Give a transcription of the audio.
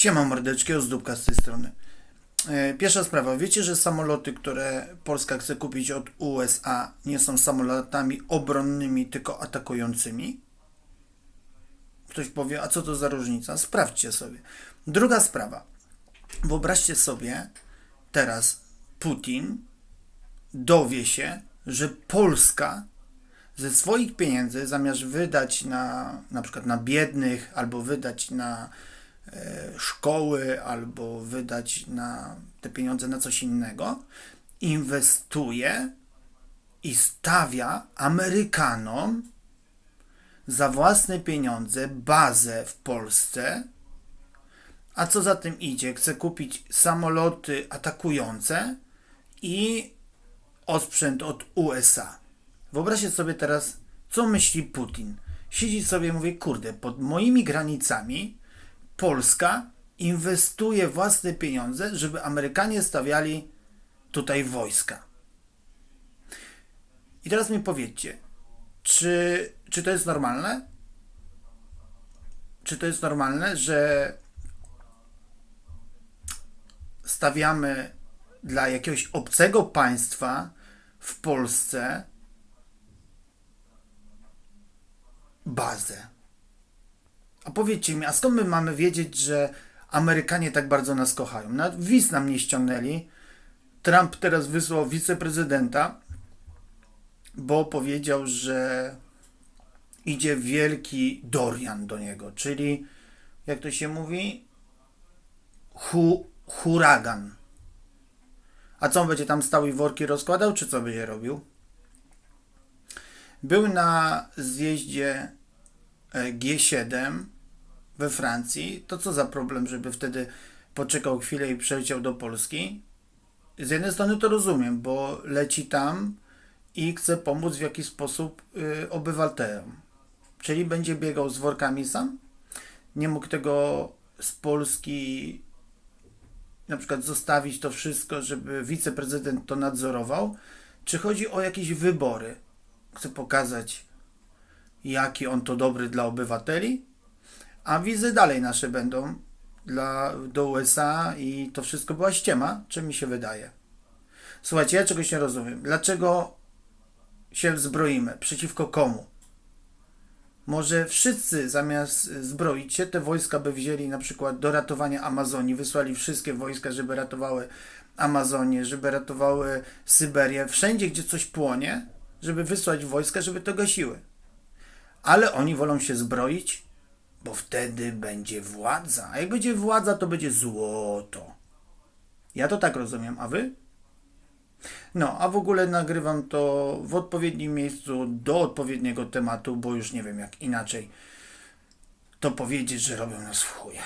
Siema mordeczki, ozdóbka z tej strony. E, Pierwsza sprawa. Wiecie, że samoloty, które Polska chce kupić od USA nie są samolotami obronnymi, tylko atakującymi? Ktoś powie, a co to za różnica? Sprawdźcie sobie. Druga sprawa. Wyobraźcie sobie, teraz Putin dowie się, że Polska ze swoich pieniędzy zamiast wydać na na przykład na biednych albo wydać na szkoły albo wydać na te pieniądze na coś innego, inwestuje i stawia Amerykanom za własne pieniądze bazę w Polsce, a co za tym idzie, chce kupić samoloty atakujące i osprzęt od USA. Wyobraźcie sobie teraz, co myśli Putin. Siedzi sobie i mówi, kurde, pod moimi granicami Polska inwestuje własne pieniądze, żeby Amerykanie stawiali tutaj wojska. I teraz mi powiedzcie, czy, czy to jest normalne? Czy to jest normalne, że stawiamy dla jakiegoś obcego państwa w Polsce bazę? A powiedzcie mi, a skąd my mamy wiedzieć, że Amerykanie tak bardzo nas kochają? Nawet wiz nam nie ściągnęli. Trump teraz wysłał wiceprezydenta, bo powiedział, że idzie wielki Dorian do niego, czyli jak to się mówi, hu, huragan. A co on będzie tam stał i worki rozkładał, czy co będzie robił? Był na zjeździe G7 we Francji. To co za problem, żeby wtedy poczekał chwilę i przeleciał do Polski? Z jednej strony to rozumiem, bo leci tam i chce pomóc w jakiś sposób y, obywatelom. Czyli będzie biegał z workami sam? Nie mógł tego z Polski na przykład zostawić to wszystko, żeby wiceprezydent to nadzorował? Czy chodzi o jakieś wybory? Chce pokazać, jaki on to dobry dla obywateli, a wizy dalej nasze będą dla, do USA i to wszystko była ściema, czy mi się wydaje. Słuchajcie, ja czegoś nie rozumiem. Dlaczego się zbroimy? Przeciwko komu? Może wszyscy zamiast zbroić się, te wojska by wzięli na przykład do ratowania Amazonii, wysłali wszystkie wojska, żeby ratowały Amazonię, żeby ratowały Syberię, wszędzie gdzie coś płonie, żeby wysłać wojska, żeby to gasiły. Ale oni wolą się zbroić, bo wtedy będzie władza. A jak będzie władza, to będzie złoto. Ja to tak rozumiem, a wy? No, a w ogóle nagrywam to w odpowiednim miejscu do odpowiedniego tematu, bo już nie wiem jak inaczej to powiedzieć, że robią nas w chuja.